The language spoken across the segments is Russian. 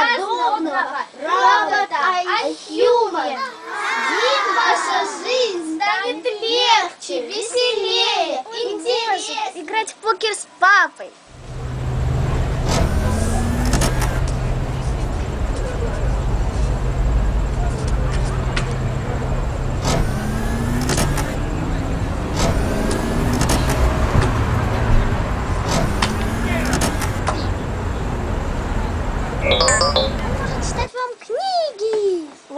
разумного робота а iHuman. им ваша жизнь станет легче, веселее, интереснее. Играть в покер с папой.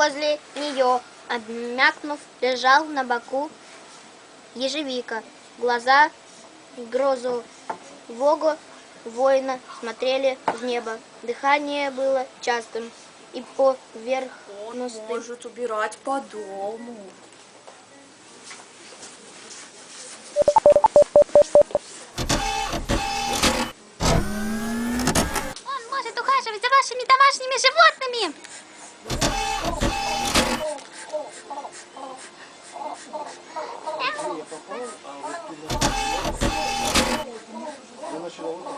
возле нее, обмякнув, лежал на боку ежевика. Глаза грозу, грозового воина смотрели в небо. Дыхание было частым и поверхностным. Он может убирать по дому. Он может ухаживать за вашими домашними животными. shows.